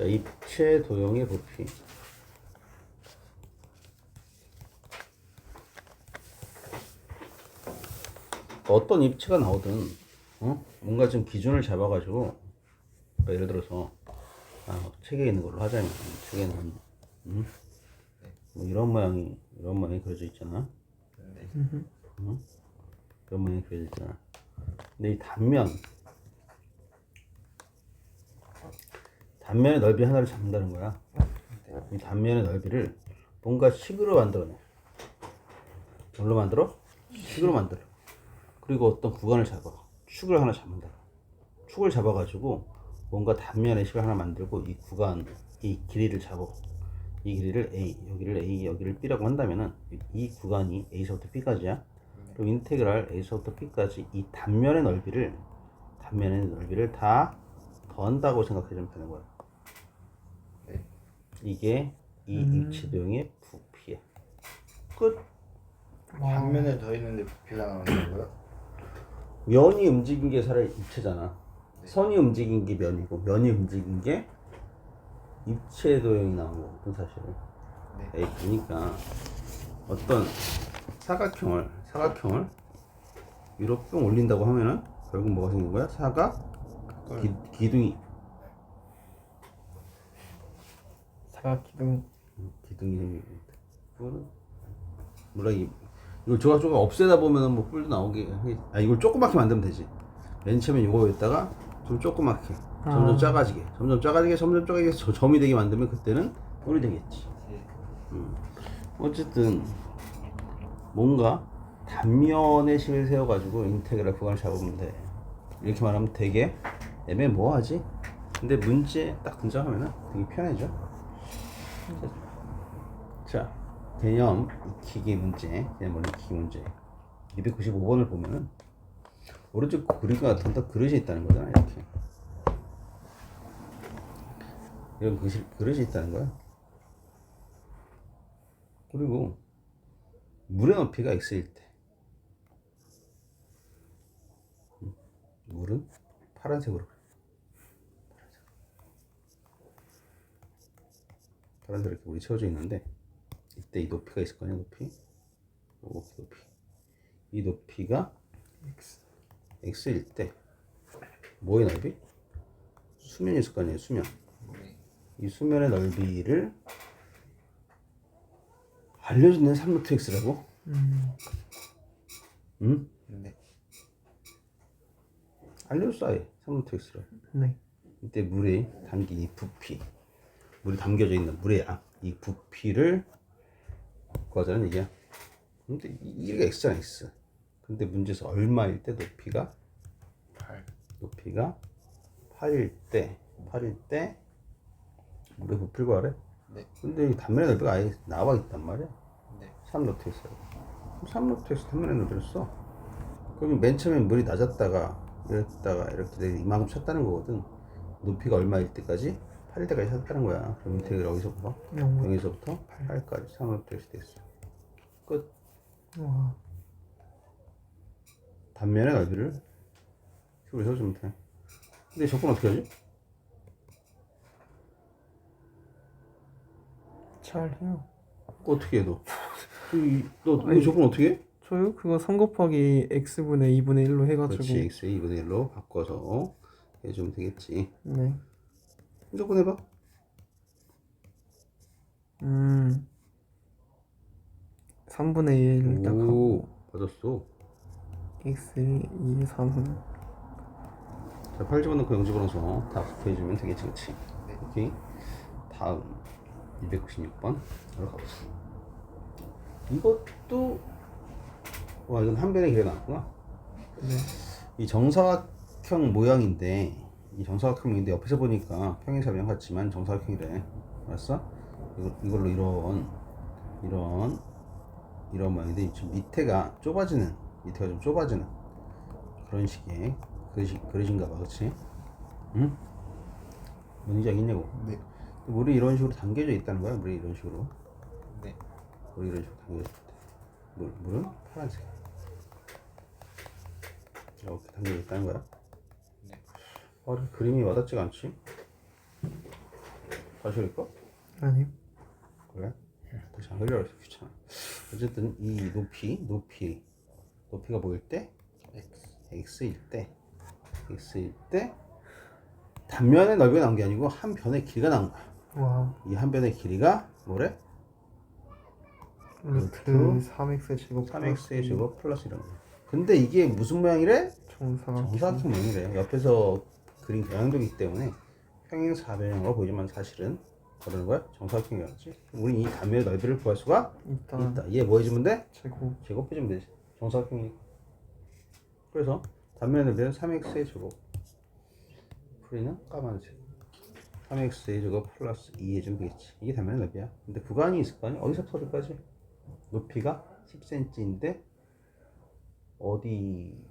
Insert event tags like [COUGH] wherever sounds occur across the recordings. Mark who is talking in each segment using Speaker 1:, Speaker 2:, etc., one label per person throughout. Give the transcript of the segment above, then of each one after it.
Speaker 1: 자, 입체 도형의 부피. 어떤 입체가 나오든 어? 뭔가 좀 기준을 잡아가지고 그러니까 예를 들어서 아, 책에 있는 걸로 하자면 책에는 음? 뭐 이런 모양이 이런 모양이 그려져 있잖아. 응? 이런 모양이 그려져 있잖아. 근데 이 단면 단면의 넓이 하나를 잡는다는 거야. 이 단면의 넓이를 뭔가 식으로 만들어내. 뭘로 만들어? 식으로 만들어. 그리고 어떤 구간을 잡아. 축을 하나 잡는다. 축을 잡아가지고 뭔가 단면의 식을 하나 만들고 이 구간, 이 길이를 잡아. 이 길이를 A, 여기를 A, 여기를 B라고 한다면은 이 구간이 A서부터 B까지야. 그럼 인테그랄 A서부터 B까지 이 단면의 넓이를 단면의 넓이를 다 더한다고 생각해 주면 되는 거야.
Speaker 2: 네.
Speaker 1: 이게 이 입체도형의 부피야. 끝.
Speaker 2: 단면에 더 있는데 부피가 나온다고요?
Speaker 1: 면이 움직인 게 사실 입체잖아. 선이 움직인 게 면이고 면이 움직인 게 입체 도형이 나온 거거든 사실은.
Speaker 2: 네.
Speaker 1: 에이, 그러니까 어떤 사각형을 사각형을 위로 뿅 올린다고 하면은 결국 뭐가 생긴 거야? 사각 기, 기둥이
Speaker 3: 사각 기둥
Speaker 1: 기둥이. 그거는 물론 이 이걸 조각조각 없애다 보면은 뭐 뿔도 나오게 해- 아 이걸 조그맣게 만들면 되지 맨 처음에 이거였다가 좀 조그맣게 점점
Speaker 3: 아.
Speaker 1: 작아지게 점점 작아지게 점점 작아지게 저- 점이 되게 만들면 그때는 뿔이 되겠지
Speaker 2: 네.
Speaker 1: 어쨌든 뭔가 단면의 식을 세워가지고 인테그랄 구간을 잡으면 돼 이렇게 말하면 되게 애매모호하지 근데 문제 딱 등장하면은 되게 편해져 자 개념 익히기 문제 개념 익히기 문제. 295번을 보면은 오른쪽 그림과 같은 또 그릇이 있다는 거잖아 이렇게. 이런 그릇이, 그릇이 있다는 거야? 그리고 물의 높이가 x일 때. 음, 물은 파란색으로 파란색 이렇게 물이 채워져 있는데 이때 이 높이가 있을 거냐 높이 오 높이 이 높이가
Speaker 3: X
Speaker 1: x일 때 뭐의 넓이? 수면이 있을 거 아니에요 수면
Speaker 2: 네.
Speaker 1: 이 수면의 넓이를 알려주는 3루트 x라고?
Speaker 3: 음
Speaker 1: 응?
Speaker 2: 네.
Speaker 1: 알려줬어 아예 3루트 x를
Speaker 3: 네.
Speaker 1: 이때 물에 담긴 이 부피 물이 담겨져 있는 물의 양, 이 부피를 구하자는 얘기야. 근데 이- 이게 x잖아 x. 근데 문제에서 얼마일 때 높이가?
Speaker 2: 8.
Speaker 1: 높이가 8일 때 8일 때 물의 부피를 구하래?
Speaker 2: 네.
Speaker 1: 근데 이 단면의 넓이가 아예 나와 있단 말이야.
Speaker 2: 네.
Speaker 1: 3루트 x 3루트 x 단면의 넓이를 써. 그러면 맨 처음에 물이 낮았다가 이랬다가 이렇게 돼 이만큼 찼다는 거거든. 높이가 얼마일 때까지 8일 때까지 찼다는 거야. 그럼 어디서부터?
Speaker 3: 영원
Speaker 1: 0에서부터 8까지 3루트 x 됐어. 끝.
Speaker 3: 와.
Speaker 1: 단면의 넓이를 식으로 세워주면 돼. 근데 접근 어떻게 하지?
Speaker 3: 잘 해요.
Speaker 1: 어떻게 해 너? [LAUGHS] 이- 너 이거 접근 어떻게 해?
Speaker 3: 저요? 그거 3 곱하기 x분의 2분의 1로 해가지고.
Speaker 1: 그렇지 x의 2분의 1로 바꿔서 해주면 되겠지.
Speaker 3: 네
Speaker 1: 접근 해봐
Speaker 3: 음 3분의 1딱 하고
Speaker 1: 오 맞았어
Speaker 3: x 2 3
Speaker 1: 자, 8 집어넣고 0 집어넣어서 다 곱해주면 되겠지, 그치?
Speaker 2: 네.
Speaker 1: 오케이. 다음, 296번. 바로 가보자. 이것도, 와, 이건 한 변의 길이 나왔구나.
Speaker 3: 네.
Speaker 1: 이 정사각형 모양인데, 이 정사각형인데 옆에서 보니까 평행사변 같지만 정사각형이래. 알았어? 이걸, 이걸 로 이런, 이런, 이런 모양인데, 지금 밑에가 좁아지는, 밑에가 좀 좁아지는 그런 식의 그릇이, 그릇인가 봐, 그치? 응? 뭔지 알겠냐고?
Speaker 2: 네.
Speaker 1: 물이 이런 식으로 담겨져 있다는 거야, 물이 이런 식으로.
Speaker 2: 네.
Speaker 1: 물이 이런 식으로 담겨져 있다. 물, 물은 파란색. 이렇게 담겨져 있다는 거야.
Speaker 2: 네.
Speaker 1: 어, 그림이 와닿지가 않지? 다시 읽을까?
Speaker 3: 아니요.
Speaker 1: 그래? 다시 안 흘려라 귀찮아 어쨌든 이 높이 높이 높이가 뭐일 때? x일 때 x일 때 단면의 넓이가 나온 게 아니고 한 변의 길이가 나온 거야
Speaker 3: 와.
Speaker 1: 이 한 변의 길이가 뭐래?
Speaker 3: 루트
Speaker 1: 루트
Speaker 3: 3x 제곱
Speaker 1: 3x의 제곱 플러스 이런 거 근데 이게 무슨 모양이래?
Speaker 3: 정사각
Speaker 1: 정사각형 모양이래 옆에서 그린 경향도이기 때문에 평행 사변형으로 보이지만 사실은 뭐라는 거야? 정사각형이었지. 우리 이 단면의 넓이를 구할 수가
Speaker 3: 있다.
Speaker 1: 있다. 얘 뭐 해주면 돼?
Speaker 3: 제곱.
Speaker 1: 제곱 해주면 되지. 정사각형이. 그래서 단면의 넓이는 3x의 제곱. 풀이는 까만색. 3x의 제곱 플러스 2 해주면 되겠지. 이게 단면의 넓이야. 근데 구간이 있을 거 아니야? 어디서부터 어디까지 높이가 10cm인데 어디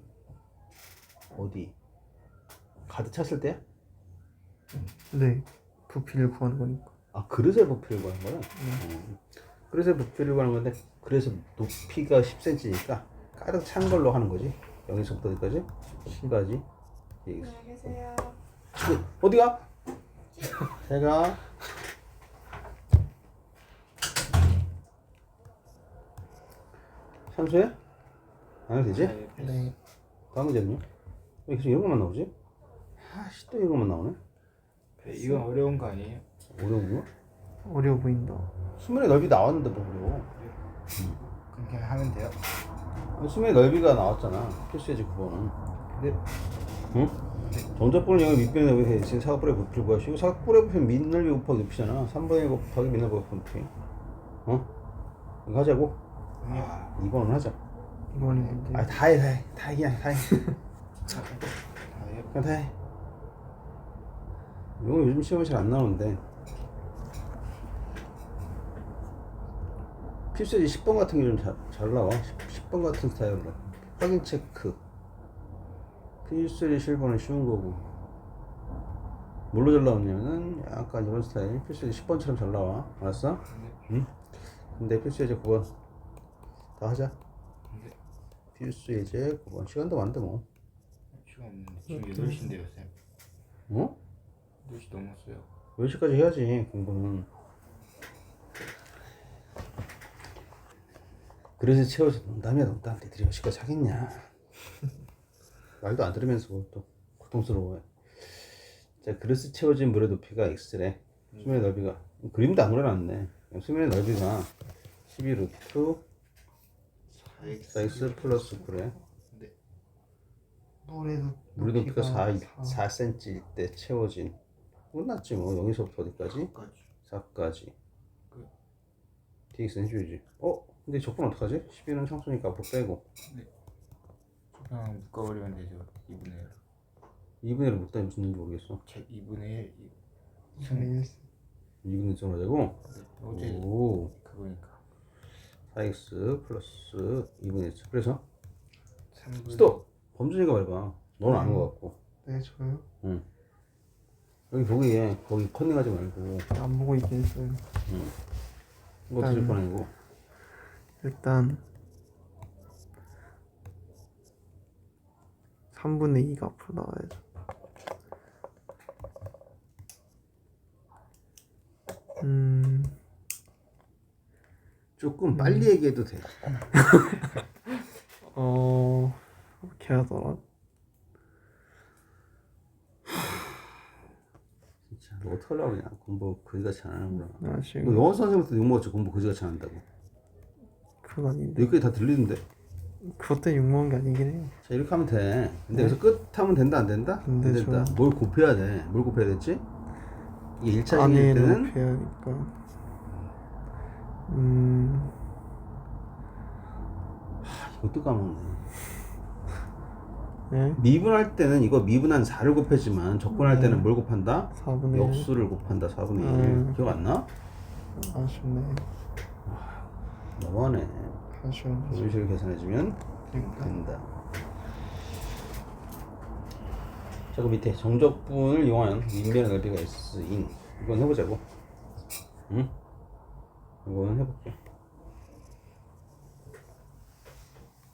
Speaker 1: 어디 가득 찼을 때야?
Speaker 3: 네. 부피를 구하는 거니까.
Speaker 1: 아 그릇의 부피를 구하는 거야? 어. 그릇의 부피를 구하는 건데 그래서 높이가 10cm니까 가득 찬 걸로 하는 거지 여기서부터 어디까지? 10까지
Speaker 4: 안녕히 계세요.
Speaker 1: 어디가? [LAUGHS] 제가 산수해? 안 해도 되지?
Speaker 3: 네.
Speaker 1: 다음 문제는요? 왜 계속 이런 것만 나오지? 아씨 또 이런 것만 나오네
Speaker 2: 이건 어려운 거 아니에요?
Speaker 1: 어려운 거?
Speaker 3: 어려워 보인다.
Speaker 1: 수면의 넓이 나왔는데 뭐 어려워
Speaker 2: 그냥 하면 돼요?
Speaker 1: 수면의 넓이가 나왔잖아 필수예지 그거는
Speaker 2: 근데
Speaker 1: 응? 정적분을 영역 밑변의 넓이 대신 사각뿔의 부피를 구하시고 사각뿔의 부피는 밑넓이 곱하기 높이잖아 3분의 1 곱하기 밑넓이 곱하기 높이 어? 이거 하자고?
Speaker 2: 아니요.
Speaker 1: 2번은 하자
Speaker 3: 이번에 문제.
Speaker 1: 아다해 다해 다 해 그냥 다해
Speaker 2: 다요?
Speaker 1: 그냥 다해 이거 요즘 시험에 잘 안 나오는데. 필수지 10번 같은 게 좀 잘 잘 나와. 10, 번 같은 스타일로. 확인 체크. 필수지 7번은 쉬운 거고. 뭘로 잘 나오냐면은 약간 이런 스타일. 필수지 10번처럼 잘 나와. 알았어? 응? 근데 필수 예제 9번. 다 하자.
Speaker 2: 네.
Speaker 1: 필수 예제 9번. 시간도 많은데 뭐.
Speaker 2: 시간 없는데. 지금 8시인데요 쌤
Speaker 1: 어?
Speaker 2: 8시 넘었어요.
Speaker 1: 10시까지 해야지 공부는. 그래서 채워서 농담이야 농담. 니들이 10시까지 하겠냐. [LAUGHS] 말도 안 들으면서 또 고통스러워해 자 그릇이 채워진 물의 높이가 x래 수면의 넓이가. 그림도 안 그려놨네. 수면의 넓이가 12 루트 4x 플러스 9래
Speaker 3: 물의
Speaker 1: 높이가 4,
Speaker 3: 4.
Speaker 1: 4cm일 때 채워진 끝났지 뭐 여기서부터 어디까지? 4까지.
Speaker 2: 끝.
Speaker 1: dx 해줘야지. 어? 근데 적분 어떡하지? 11은 상수니까 앞으로 빼고.
Speaker 2: 그냥 묶어버리면 되죠 2분의. 1
Speaker 1: 2분의 1을 못다 무슨 일인지 모르겠어.
Speaker 2: 책 2분의 1
Speaker 3: 2분의 1.
Speaker 1: 2분의 1을 하자고?
Speaker 2: 어제
Speaker 1: 오.
Speaker 2: 그거니까.
Speaker 1: 4x 플러스 2분의 1 그래서?
Speaker 2: 3분.
Speaker 1: 스톱! 범준이가 말해봐. 넌 아는 거 같고.
Speaker 3: 네, 저요.
Speaker 1: 여기 보기에 거기 컨닝하지 말고
Speaker 3: 안 보고 있긴 했어요.
Speaker 1: 이거 어떻게
Speaker 3: 음.
Speaker 1: 뻔하고
Speaker 3: 일단 3분의 2가 앞으로 나와야죠. 음,
Speaker 1: 조금 빨리 얘기해도 돼 [LAUGHS]
Speaker 3: 어, 어떻게 하더라?
Speaker 1: 진짜 너 어떡하려고 그냥 공부 그지같이 안 하는구나
Speaker 3: 아,
Speaker 1: 너
Speaker 3: 지금
Speaker 1: 영어 선생님한테 욕먹었지 공부 그지같이 안 한다고
Speaker 3: 그건 아닌데.
Speaker 1: 여기까지 다 들리는데
Speaker 3: 그것 때문에 욕먹은 게 아니긴 해요.
Speaker 1: 자 이렇게 하면 돼 근데
Speaker 3: 네.
Speaker 1: 여기서 끝 하면 된다 안 된다? 안안
Speaker 3: 되죠.
Speaker 1: 된다 뭘 곱해야 돼 뭘 곱해야 됐지? 이게 1차식일
Speaker 3: 안에
Speaker 1: 때는
Speaker 3: 높여야 하니까. 음,
Speaker 1: 이것도 까먹네
Speaker 3: 네?
Speaker 1: 미분할 때는 이거 미분한 4를 곱했지만 적분할
Speaker 3: 네.
Speaker 1: 때는 뭘 곱한다?
Speaker 3: 4분의 1.
Speaker 1: 역수를 곱한다 4분의 1
Speaker 3: 음.
Speaker 1: 기억 안 나?
Speaker 3: 아쉽네.
Speaker 1: 너무하네
Speaker 3: 아쉬운 거죠.
Speaker 1: 이런 식으로 계산해주면
Speaker 3: 그러니까.
Speaker 1: 된다 자, 그 밑에 정적분을 이용한 밑면의 넓이가 S인 이건 해보자고 응? 이거는 해볼게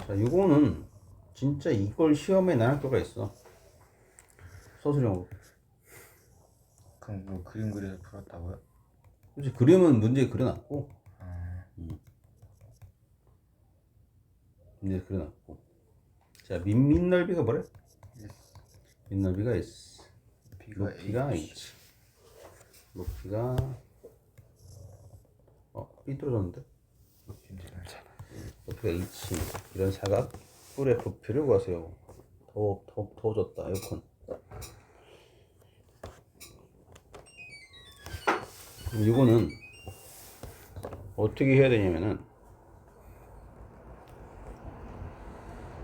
Speaker 1: 자, 이거는 진짜 이걸 시험에 난 학교가 있어. 서술형으로.
Speaker 2: 그럼 뭐 그림 그려서 풀었다고요?
Speaker 1: 그렇지 그림은 문제 그려놨고.
Speaker 2: 아,
Speaker 1: 문제 그려놨고. 자 민, 민 넓이가 뭐래?
Speaker 2: S.
Speaker 1: 민 넓이가 S
Speaker 2: B가
Speaker 1: 높이가
Speaker 2: H.
Speaker 1: H. 높이가 어 삐뚤어졌는데. 높이가 H. 이런 사각 뿔의 부피를 구하세요. 더워 더, 더워졌다 에어컨. 이거는 어떻게 해야 되냐면은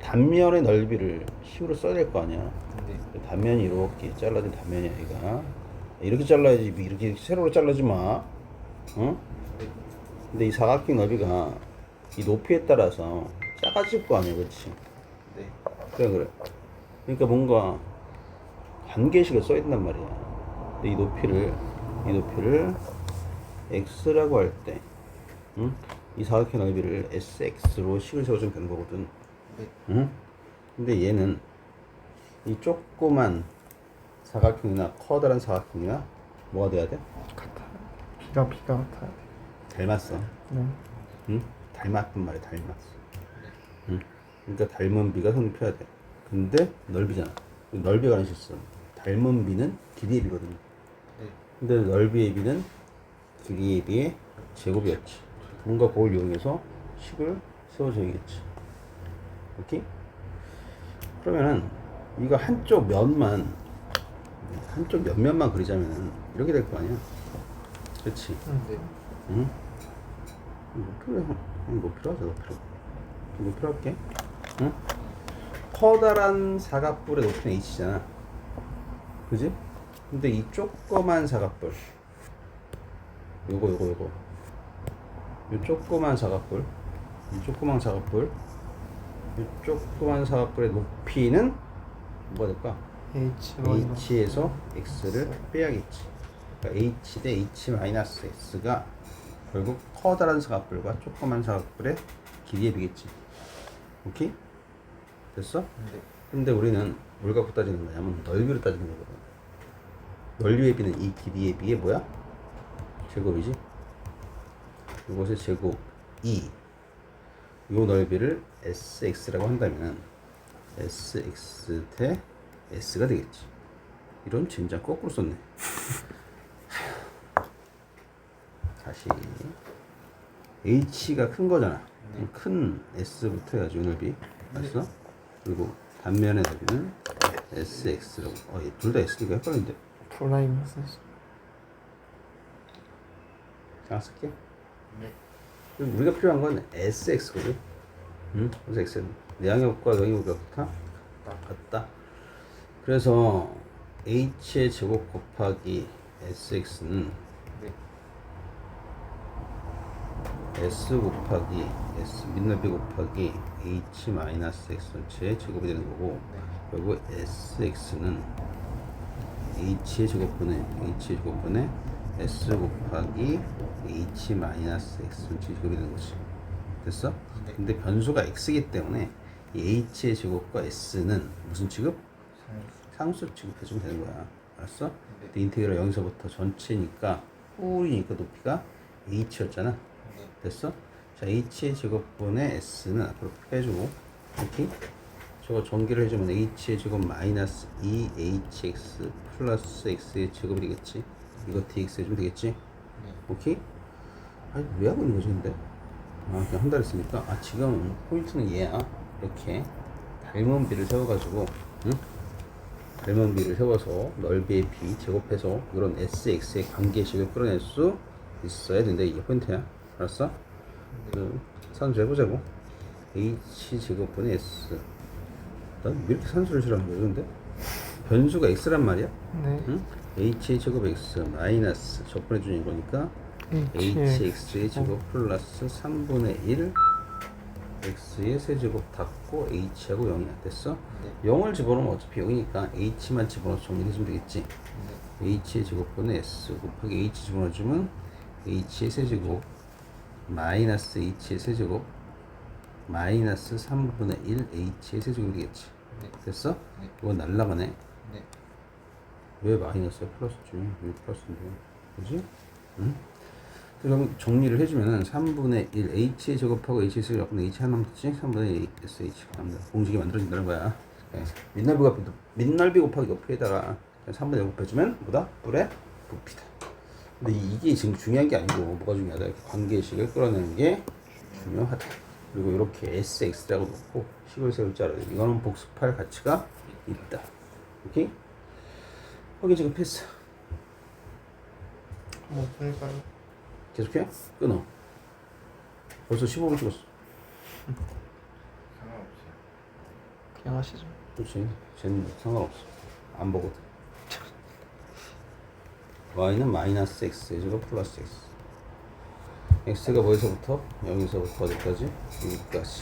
Speaker 1: 단면의 넓이를 식으로 써야 될 거 아니야.
Speaker 2: 근데
Speaker 1: 단면이 이렇게 잘라진 단면이야 얘가 이렇게 잘라야지 이렇게 세로로 잘라지 마. 어? 근데 이 사각형 넓이가 이 높이에 따라서 작아질 거 아니야 그렇지
Speaker 2: 네.
Speaker 1: 그래 그래 그러니까 뭔가 관계식을 써야 된단 말이야 근데 이 높이를 이 높이를 x라고 할 때 응? 이 사각형 넓이를 sx로 식을 세워주면 되는 거거든
Speaker 2: 네.
Speaker 1: 응? 근데 얘는 이 조그만 사각형이나 커다란 사각형이나 뭐가 돼야 돼?
Speaker 3: 같아. 비가 비가 같아야 돼.
Speaker 1: 닮았어
Speaker 3: 네.
Speaker 1: 응? 닮았단 말이야 닮았어 응? 그러니까 닮은 비가 성립해야 돼 근데 넓이잖아 넓이가 아니었어 닮은 비는 길이의 비거든
Speaker 2: 네.
Speaker 1: 근데 넓이의 비는 길이의 비의 제곱이었지 뭔가 그걸 이용해서 식을 세워줘야겠지 오케이? 그러면은 이거 한쪽 면만 한쪽 옆면만 그리자면은 이렇게 될 거 아니야 그렇지
Speaker 2: 네.
Speaker 1: 응? 높이로 해. 응, 높이로 하자, 높이로. 높 이로 할게. 응? 커다란 사각뿔의 높이는 h잖아. 그지? 근데 이 조그만 사각뿔. 요거, 요거, 요거. 요 조그만 사각뿔. 이 조그만 사각뿔. 이 조그만 사각뿔의 높이는 뭐가 될까?
Speaker 3: H
Speaker 1: h에서 x를 빼야겠지. 그러니까 h 대 h 마이너스 x가 결국 커다란 사각뿔과 조그만 사각뿔의 길이의 비겠지. 오케이? 됐어?
Speaker 2: 네.
Speaker 1: 근데 우리는 뭘 갖고 따지는 거냐면 넓이로 따지는 거거든. 넓이의 비는 이 길이의 비의 뭐야? 제곱이지. 이것의 제곱 2. 요 넓이를 sx라고 한다면 sx 대 s가 되겠지. 이런 진짜 거꾸로 썼네. [LAUGHS] 다시 h가 큰 거잖아. 큰 s부터 해야지 요 넓이. 알았어? 그리고 단면의 넓이는 sx라고. 어, 둘다 s니까 헷갈리는데.
Speaker 3: 프라임 쓰
Speaker 1: 그냥 쓸게.
Speaker 2: 네.
Speaker 1: 그럼 우리가 필요한 건 sx거든. 응? 그래서 x는 영역과 같아? 같다. 그래서 h의 제곱 곱하기 sx는
Speaker 2: 네.
Speaker 1: S 곱하기 s 민넓이 곱하기 h 마이너스 x 전체의 제곱이 되는 거고 그리고 sx는 h의 제곱분의 h의 제곱분의 s 곱하기 h 마이너스 x 전체 제곱이 되는 거지 됐어?
Speaker 2: 네.
Speaker 1: 근데 변수가 x이기 때문에 이 h의 제곱과 s는 무슨 취급? 상수. 취급해주면 되는 거야 알았어?
Speaker 2: 네.
Speaker 1: 근데 인테그럴 여기서부터 전체니까 뿔이니까 높이가 h였잖아
Speaker 2: 네.
Speaker 1: 됐어? 자, h의 제곱분의 s는 앞으로 빼주고, 이렇게 저거 전기를 해주면 h의 제곱 마이너스 2hx 플러스 x의 제곱이 되겠지? 이거 dx 해주면 되겠지?
Speaker 2: 네.
Speaker 1: 오케이? 아니, 왜 하고 있는 거지, 근데? 아, 그냥 한달 했으니까. 아, 지금 포인트는 얘야. 이렇게 닮은 비를 세워가지고, 응? 닮은 비를 세워서 넓이의 비 제곱해서 이런 sx의 관계식을 끌어낼 수 있어야 된다. 이게 포인트야. 알았어? 그 산수 해보자고. h 제곱분의 s. 난 왜 이렇게 산수를 싫어하는 거야, 근데? 변수가 x란 말이야?
Speaker 3: 네.
Speaker 1: 응? h 제곱 x 마이너스 적분해 주는 거니까 hx의 제곱 플러스 3분의 1 x의 세제곱 닫고 h하고 0이야 됐어?
Speaker 2: 네.
Speaker 1: 0을 집어넣으면 어차피 0이니까 h만 집어넣어서 정리해주면 되겠지
Speaker 2: 네.
Speaker 1: h의 제곱분의 s 곱하기 h 집어넣어주면 h의 세제곱 마이너스 h의 세제곱 마이너스 3분의 1 h의 세제곱이 되겠지
Speaker 2: 네.
Speaker 1: 됐어?
Speaker 2: 네.
Speaker 1: 이건 날라가네
Speaker 2: 네.
Speaker 1: 왜 마이너스야? 플러스지. 왜 플러스인데? 그지? 응? 그럼 정리를 해주면은 3분의 1 h에 제곱하고 hx 갖고 h 하나 남지 3분의 1 sh가 남다. 공식이 만들어진다는 거야. 네. 밑넓이 곱하기 밑넓이 곱하기 높이에다가 3분의 1 곱해주면 뭐다? 뿔의 부피다. 근데 이게 지금 중요한 게 아니고 뭐가 중요하다? 이렇게 관계식을 끌어내는 게 중요하다. 그리고 이렇게 sx라고 놓고 식을 세울 줄 알아야 돼. 이거는 복습할 가치가 있다. 오케이? 확인 지금 패스.
Speaker 2: 뭐 그러니까요.
Speaker 1: 계속해? 끊어. 벌써 15분 찍었어.
Speaker 2: 상관없어요.
Speaker 3: 그냥 하시죠.
Speaker 1: 그렇지. 쟤는 상관없어. 안 보거든. Y는 마이너스 x, 제곱 플러스 x. x가 뭐에서부터? 여기서부터 어디까지? 여기까지.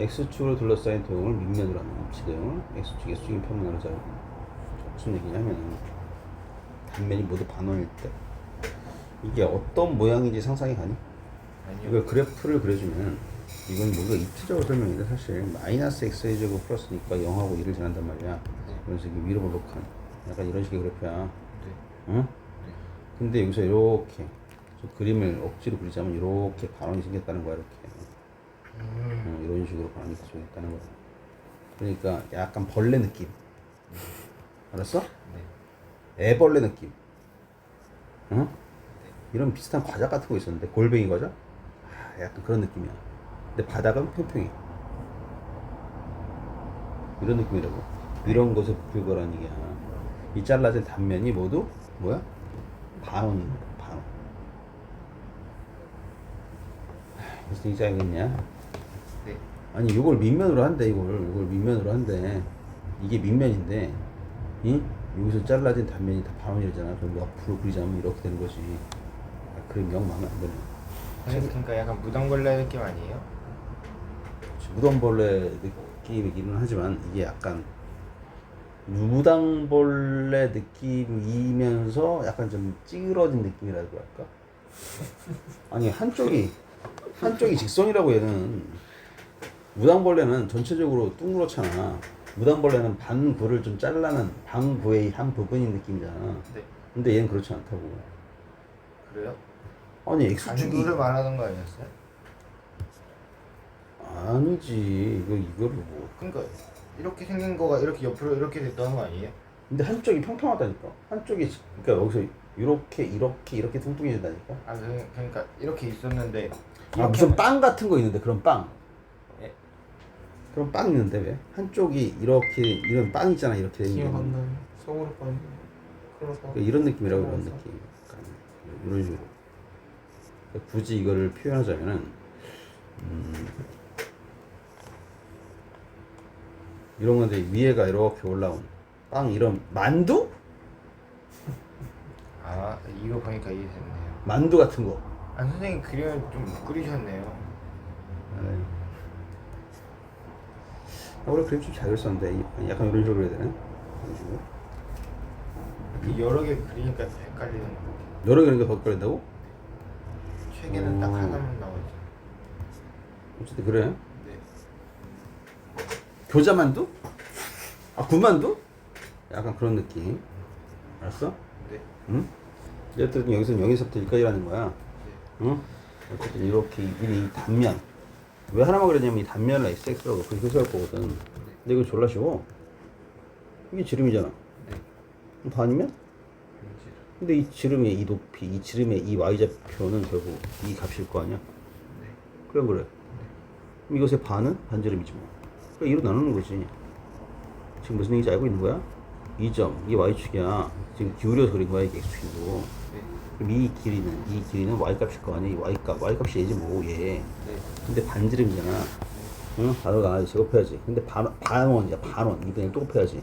Speaker 1: x축으로 둘러싸인 도형을 밑면으로 하는 입지 도형을 x축의 수직 평면으로 잡고 무슨 얘기냐면 단면이 모두 반원일 때 이게 어떤 모양인지 상상이 가니?
Speaker 2: 아니요.
Speaker 1: 이걸 그래프를 그려주면 이건 뭔가 입체적으로 설명인데 사실 마이너스 x의 제곱 플러스니까 0하고 1을 지난단 말이야 그래서 이게 위로 볼록한 약간 이런 식의 그래프야
Speaker 2: 네.
Speaker 1: 응?
Speaker 2: 네.
Speaker 1: 근데 여기서 이렇게 저 그림을 억지로 그리자면 이렇게 반원이 생겼다는 거야 이렇게
Speaker 2: 음.
Speaker 1: 어, 이런 식으로 반원이 생겼다는 거야 그러니까 약간 벌레 느낌 알았어?
Speaker 2: 네.
Speaker 1: 애벌레 느낌 응? 이런 비슷한 과자 같은 거 있었는데 골뱅이 과자? 아, 약간 그런 느낌이야 근데 바닥은 평평해 이런 느낌이라고 이런 것에 불과한 얘기야 이 잘라진 단면이 모두 뭐야? 반원 반원 하, 무슨 알겠냐?
Speaker 2: 네.
Speaker 1: 아니 이걸 밑면으로 한대 이걸 이걸 밑면으로 한대 이게 밑면인데 이 여기서 잘라진 단면이 다 반원이잖아 그럼 뭐 앞으로 그리자면 이렇게 되는 거지 아, 그림 영 마음에 안 드네
Speaker 2: 아니, 그러니까 약간 무당벌레 느낌 아니에요?
Speaker 1: 무당벌레 느낌이기는 하지만 이게 약간 무당벌레 느낌이면서 약간 좀 찌그러진 느낌이라고 할까? 아니 한쪽이 한쪽이 직선이라고 얘는 무당벌레는 전체적으로 둥그렇잖아. 무당벌레는 반구를 좀 잘라는 반구의 한 부분인 느낌이잖아.
Speaker 2: 네.
Speaker 1: 근데 얘는 그렇지 않다고.
Speaker 2: 그래요?
Speaker 1: 아니 X축이
Speaker 2: 간구를 말하는 거 아니었어요?
Speaker 1: 아니지 이거 이거를 뭐.
Speaker 2: 그러니까 이렇게 생긴 거가 이렇게 옆으로 이렇게 됐다는 거 아니에요?
Speaker 1: 근데 한쪽이 평평하다니까. 한쪽이 지- 그러니까 여기서 이렇게 이렇게 이렇게 뚱뚱해진다니까.
Speaker 2: 아 그, 그러니까 이렇게 있었는데
Speaker 1: 아 무슨 빵 같은 거 있는데 그런 빵.
Speaker 2: 예.
Speaker 1: 그런 빵 있는데 왜? 한쪽이 이렇게 이런 빵 있잖아 이렇게 된
Speaker 3: 기억
Speaker 1: 거.
Speaker 3: 안 나요. 서울에 그래서
Speaker 1: 그러니까 이런 느낌이라고 이런
Speaker 3: 그래서.
Speaker 1: 느낌. 약간 이런 식으로. 그러니까 굳이 이거를 표현하자면은 음, 이런 건데 위에가 이렇게 올라온 빵 이런 만두?
Speaker 2: 아 이거 보니까 이해됐네요.
Speaker 1: 만두 같은 거.
Speaker 2: 아 선생님 그림을 좀못 그리셨네요.
Speaker 1: 네. 아, 원래 그림 좀잘 그렸었는데 이- 약간 이런 식으로 그려야 되나? 이런 식으로.
Speaker 2: 이렇게 여러 개 그리니까 헷갈리는 거 같아요.
Speaker 1: 여러 개는 더 그린다고?
Speaker 2: 책에는 딱
Speaker 1: 오.
Speaker 2: 하나만 나오죠.
Speaker 1: 어쨌든 그래.
Speaker 2: 네.
Speaker 1: 교자만두? 아 군만두? 약간 그런 느낌. 알았어?
Speaker 2: 네.
Speaker 1: 응? 어쨌든 여기서 여기서부터 여기까지라는 거야.
Speaker 2: 네.
Speaker 1: 응? 어쨌든 이렇게 이, 이 단면. 왜 하나만 그랬냐면 이 단면을 XX라고 그렇게 해석할 거거든. 근데 이거 졸라 쉬워. 이게 지름이잖아.
Speaker 2: 네.
Speaker 1: 반이면? 근데 이 지름의 이 높이, 이 지름의 이 y좌표는 결국 이 값일 거 아니야?
Speaker 2: 네.
Speaker 1: 그래 그래. 그럼 이것의 반은 반지름이지 뭐. 그러니까 2로 나누는 거지. 지금 무슨 얘기인지 알고 있는 거야? 이 점, 이게 y축이야. 지금 기울여서 그린 거야, 이게 x축이고.
Speaker 2: 네.
Speaker 1: 그럼 이 길이는, 이 길이는 y값일 거 아니야? 이 y값, y값이 얘지 뭐, 얘.
Speaker 2: 네.
Speaker 1: 근데 반지름이잖아. 응? 반을 나눠서 제곱해야지. 근데 반, 반원이야, 반원. 2분의 1또 곱해야지.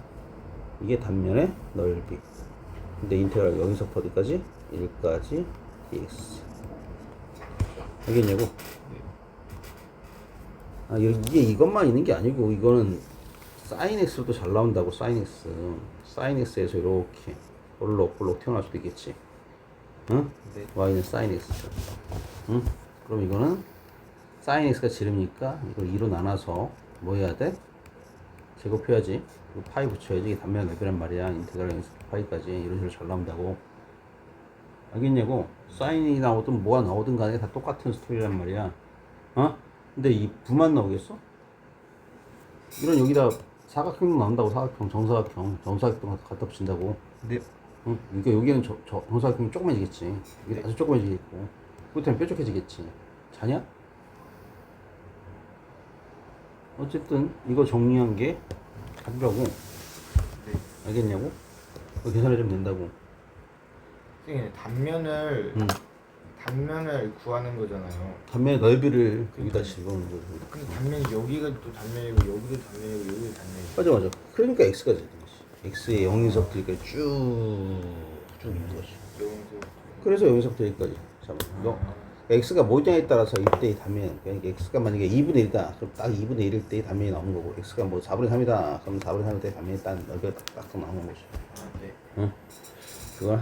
Speaker 1: 이게 단면의 넓이. 근데 인테그랄 여기서부터 어디까지? 1까지 dx. 알겠냐고? 아, 이게 이것만 있는 게 아니고, 이거는 사인 x로도 잘 나온다고, 사인 x. 사인 x에서 이렇게 볼록볼록 튀어나올 수도 있겠지. 응?
Speaker 2: 네.
Speaker 1: y는 사인 x. 응? 그럼 이거는 사인 x가 지름이니까 이걸 2로 나눠서 뭐 해야 돼? 제곱해야지. 파이 붙여야지. 이게 단면 넓이란 말이야. 인테그랄 0에서 파이까지 이런 식으로 잘 나온다고. 알겠냐고? 사인이 나오든 뭐가 나오든 간에 다 똑같은 스토리란 말이야. 어? 근데 이 부만 나오겠어? 이런 여기다 사각형 나온다고 사각형, 정사각형, 정사각형 갖다 붙인다고.
Speaker 2: 네.
Speaker 1: 응? 그러니까 여기는 저, 저 정사각형이 조그매지겠지. 이게 아주 조그매지겠고. 끝에는 뾰족해지겠지. 자냐? 어쨌든 이거 정리한 게 답이라고. 알겠냐고? 그거 계산해 주면 된다고.
Speaker 2: 선생님 단면을
Speaker 1: 응.
Speaker 2: 단면을 구하는 거잖아요.
Speaker 1: 단면의 넓이를 여기다 집어넣는 거죠.
Speaker 2: 근데 단면이 여기가 또 단면이고 여기도 단면이고 여기도 단면이고.
Speaker 1: 맞아 맞아. 그러니까 x가 되는 거지. x의 0에서부터 여기까지 쭉쭉 있는 거지.
Speaker 2: 여기서
Speaker 1: 그래서 여기서부터 여기까지. 잠깐. 너 x가 뭐냐에 따라서 이때의 단면. 그러니까 x가 만약에 2분의 1이다. 그럼 딱 2분의 1일 때의 단면이 나오는 거고. x가 뭐 4분의 3이다. 그럼 4분의 3일 때 단면이 딱 넓이가 딱딱 나오는 거지.
Speaker 2: 아 네.
Speaker 1: 응? 그걸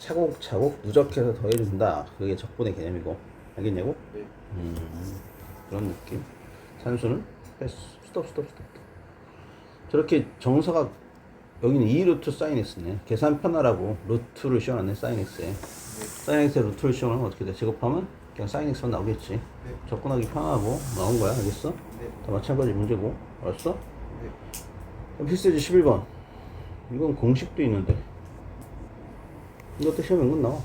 Speaker 1: 차곡차곡 누적해서 더해준다. 그게 적분의 개념이고. 알겠냐고?
Speaker 2: 네.
Speaker 1: 음, 그런 느낌. 산수는 패스. 스톱, 스톱, 스톱. 저렇게 정사가 여기는 2루트 사인 x네. 계산 편하라고 루트를 씌워놨네, 사인 x에. 사인 x에 루트를 씌워놓으면 어떻게 돼? 제곱하면 그냥 사인 x만 나오겠지.
Speaker 2: 네.
Speaker 1: 접근하기 편하고 나온 거야, 알겠어?
Speaker 2: 네.
Speaker 1: 다 마찬가지 문제고, 알았어?
Speaker 2: 네.
Speaker 1: 필수지 11번. 이건 공식도 있는데. 이것도 시험에 은근 나와.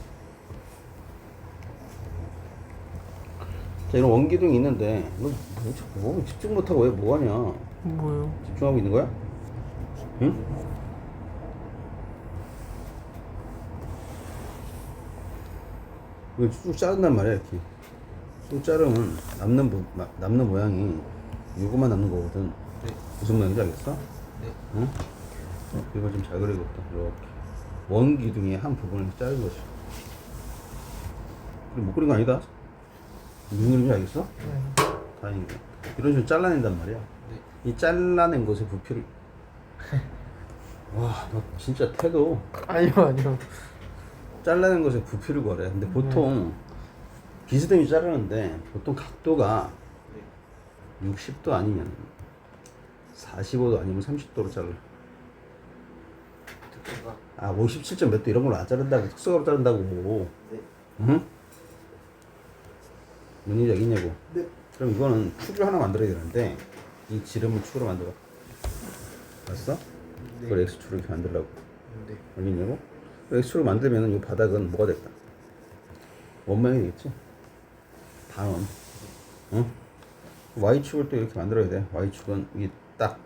Speaker 1: 자, 이런 원기둥이 있는데, 너 도대체 뭐 집중 못하고 왜 뭐하냐?
Speaker 3: 뭐요?
Speaker 1: 집중하고 있는 거야? 응? 이거 쭉 자른단 말이야, 이렇게. 쭉 자르면 남는, 모, 마- 남는 모양이 요거만 남는 거거든.
Speaker 2: 네.
Speaker 1: 무슨 모양인지 알겠어?
Speaker 2: 네.
Speaker 1: 응? 이거 좀 잘 그리겠다. 이렇게. 원 기둥의 한 부분을 자른 것이. 그리고 못 그린 거 아니다? 무슨 그림인지 알겠어?
Speaker 3: 네.
Speaker 1: 다행이다. 이런 식으로 잘라낸단 말이야.
Speaker 2: 네.
Speaker 1: 이 잘라낸 것의 부피를. 와, 너 진짜 태도.
Speaker 3: 아니요 아니요.
Speaker 1: 잘라낸 것의 부피를 구하래. 근데 보통 비스듬히 자르는데 보통 각도가 60도 아니면 45도 아니면 30도로 자르.
Speaker 2: 특허가
Speaker 1: 아, 57점 몇 도 이런 걸로 안 자른다고 특수각으로 자른다고.
Speaker 2: 네.
Speaker 1: 응? 뭔 일이 있냐고.
Speaker 2: 네.
Speaker 1: 그럼 이거는 축을 하나 만들어야 되는데 이 지름을 축으로 만들어. 알았어? 이걸 x축으로 이렇게 만들라고.
Speaker 2: 네.
Speaker 1: 알겠냐고? x축으로 만들면은 이 바닥은 뭐가 됐다? 원망이 되겠지? 다음. 응? y축을 또 이렇게 만들어야 돼. y축은 이게 딱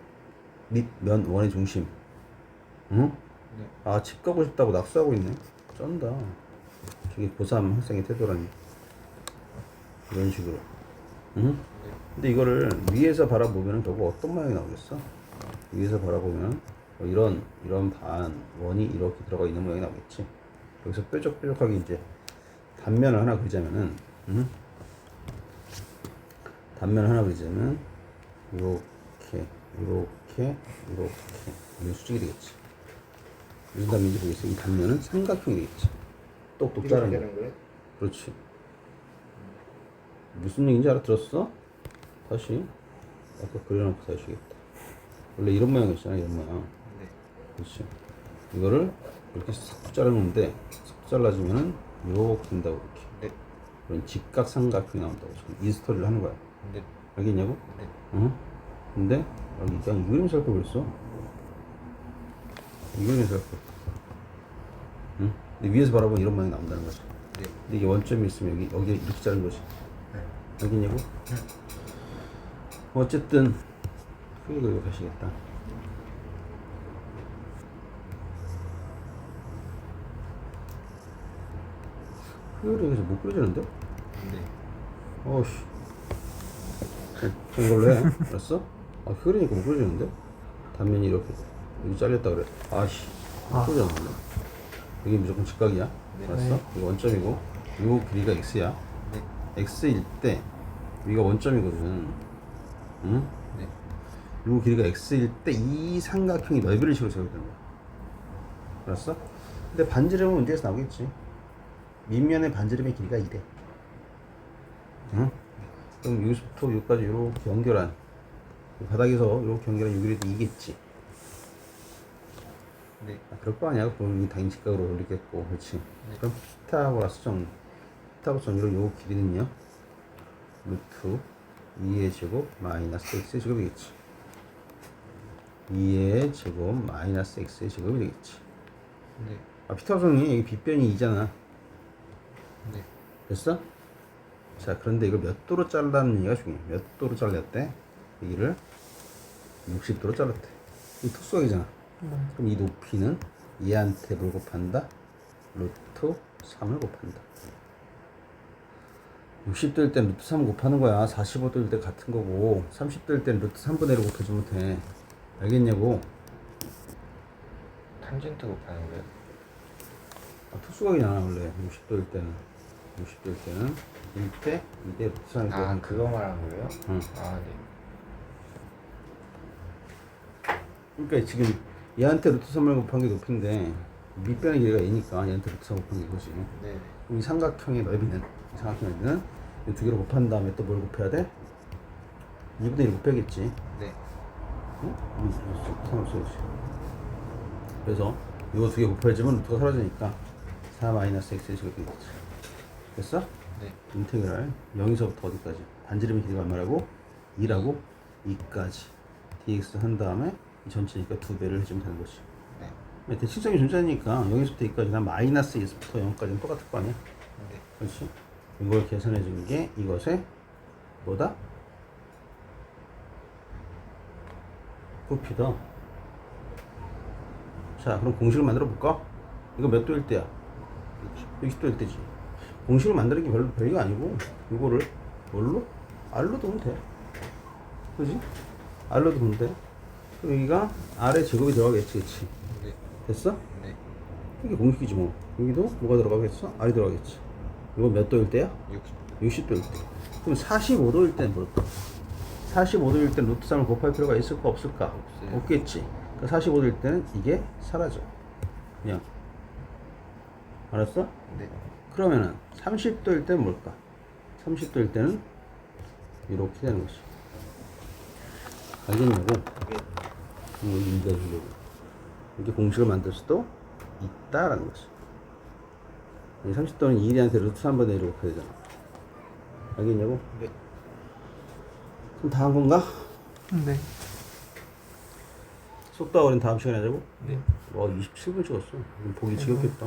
Speaker 1: 밑 면 원의 중심. 응?
Speaker 2: 네.
Speaker 1: 아, 집 가고 싶다고 낙서하고 있네. 쩐다. 저게 고3 학생의 태도라니. 이런 식으로. 응? 근데 이거를 위에서 바라보면 결국 어떤 모양이 나오겠어? 위에서 바라보면 뭐 이런, 이런 반, 원이 이렇게 들어가 있는 모양이 나오겠지. 여기서 뾰족뾰족하게 이제 단면을 하나 그리자면은, 응? 단면을 하나 그리자면, 요렇게, 요렇게, 요렇게. 이런 수직이 되겠지. 무슨 단면인지 보겠어. 이 단면은 삼각형이 되겠지. 똑똑 자른 거.
Speaker 2: 거예요?
Speaker 1: 그렇지. 무슨 얘기인지 알아들었어? 다시. 아까 그려놓고 다시 주겠다. 원래 이런 모양이었잖아, 이런 모양.
Speaker 2: 네.
Speaker 1: 그렇지. 이거를 이렇게 싹 자르는데, 싹 잘라주면은, 요렇게 된다고, 이렇게.
Speaker 2: 네.
Speaker 1: 그런 직각삼각형이 나온다고. 지금 이 스토리를 하는 거야.
Speaker 2: 네.
Speaker 1: 알겠냐고?
Speaker 2: 네.
Speaker 1: 응? 근데, 그냥 이 그림 살펴보겠어. 이 그림 살펴. 응? 근데 위에서 바라보면 이런 모양이 나온다는 거지.
Speaker 2: 네.
Speaker 1: 근데 이게 원점이 있으면 여기 여기 이렇게 자른 거지. 알겠냐고? 어쨌든 크게 그리고 가시겠다. 크게 그리고서 못 그려지는데?
Speaker 2: 네.
Speaker 1: 어우씨. 좀 걸로 해. 알았어? 아, 그리니까 못 그려지는데? 단면이 이렇게 여기 잘렸다 그래. 아씨.
Speaker 3: 아.
Speaker 1: 그려졌는데? 여기 무조건 직각이야.
Speaker 2: 네.
Speaker 1: 알았어? 이거 원점이고 요 길이가 x야.
Speaker 2: 네.
Speaker 1: x일 때 여기가 원점이거든. 응?
Speaker 2: 네.
Speaker 1: 요 길이가 x일 때 이 삼각형이 넓이를 식으로 세워야 되는 거야. 알았어? 근데 반지름은 문제에서 나오겠지. 밑면의 반지름의 길이가 이래. 응? 그럼 여기서부터 여기까지 이렇게 연결한 바닥에서 이렇게 연결한 6일에도 이겠지.
Speaker 2: 네.
Speaker 1: 아, 그럴 거 아니야. 그럼 이 당인 직각으로 올리겠고, 그렇지. 그럼 피타고라스 정, 피타고라스 정리로 요 길이는요. 루트 2의 제곱 마이너스 x의 제곱이 되겠지. 2의 제곱 마이너스 x의 제곱이 되겠지.
Speaker 2: 네.
Speaker 1: 아, 피타고라스 정리 여기 빗변이 2잖아.
Speaker 2: 네.
Speaker 1: 됐어? 자, 그런데 이걸 몇 도로 잘라는 얘기가 중요해. 몇 도로 잘랐대? 여기를 60도로 잘랐대. 이 특수각이잖아. 그럼 이 높이는 얘한테 뭘 곱한다? 루트 3을 곱한다. 60도일 땐 루트 3 곱하는 거야. 45도일 때 같은 거고, 30도일 땐 루트 3분의 1을 곱해주면 돼. 알겠냐고?
Speaker 2: 탄젠트 곱하는 거예요?
Speaker 1: 아, 특수각이잖아, 원래. 60도일 때는. 60도일 때는 1대 2대 루트 3이
Speaker 2: 아 그거 말한 거예요?
Speaker 1: 응.
Speaker 2: 아 네.
Speaker 1: 그러니까 지금 얘한테 루트 3을 곱한 게 높인데 밑변의 길이가 얘니까 얘한테 루트 3 곱한 게 이거지.
Speaker 2: 네.
Speaker 1: 그럼 이 삼각형의 넓이는 이 삼각형의 넓이는 이 두 개를 곱한 다음에 또 뭘 곱해야 돼? 2분의 1 곱해야겠지.
Speaker 2: 네.
Speaker 1: 응? 음, 상관없어야지. 그래서 이거 두 개 곱해지면 루트가 사라지니까 4 마이너스 x의 제곱이 되겠지. 됐어?
Speaker 2: 네.
Speaker 1: 인테그랄 0에서부터 어디까지? 반지름의 길이가 얼마라고? 2라고? 2까지 dx 한 다음에 이 전체니까 두 배를 해주면 되는 거지.
Speaker 2: 네.
Speaker 1: 대칭성이 존재하니까 0에서부터 2까지나 마이너스 2에서부터 0까지는 똑같을 거 아니야?
Speaker 2: 네.
Speaker 1: 그렇지? 이걸 계산해 주는 게 이것의 뭐다? 부피다. 자, 그럼 공식을 만들어 볼까? 이거 몇 도일 때야? 60도일 때지. 공식을 만드는 게 별로 별게 아니고 이거를 뭘로? R로 두면 돼. 그지? R로 두면 돼. 그럼 여기가 R의 제곱이 들어가겠지, 그치?
Speaker 2: 네.
Speaker 1: 됐어?
Speaker 2: 네.
Speaker 1: 이게 공식이지 뭐. 여기도 뭐가 들어가겠어? R이 들어가겠지. 이거 몇 도일 때야?
Speaker 2: 60.
Speaker 1: 60도일 때. 그럼 45도일 때는 뭘까? 45도일 때 루트 3을 곱할 필요가 있을까 없을까?
Speaker 2: 없어요.
Speaker 1: 없겠지. 그러니까 45도일 때는 이게 사라져. 그냥. 알았어?
Speaker 2: 네.
Speaker 1: 그러면은 30도일 때는 뭘까? 30도일 때는 이렇게 되는 거지. 알겠냐고? 이거 읽어주려고. 이렇게 공식을 만들 수도 있다라는 거지. 30도는 2일한테 루트 3분의 1을 곱해야 되잖아. 알겠냐고?
Speaker 2: 네.
Speaker 1: 그럼 다 한 건가?
Speaker 3: 네.
Speaker 1: 속도가 어린 다음 시간에 하자고?
Speaker 3: 네.
Speaker 1: 와, 27분 찍었어. 보기 지겹겠다.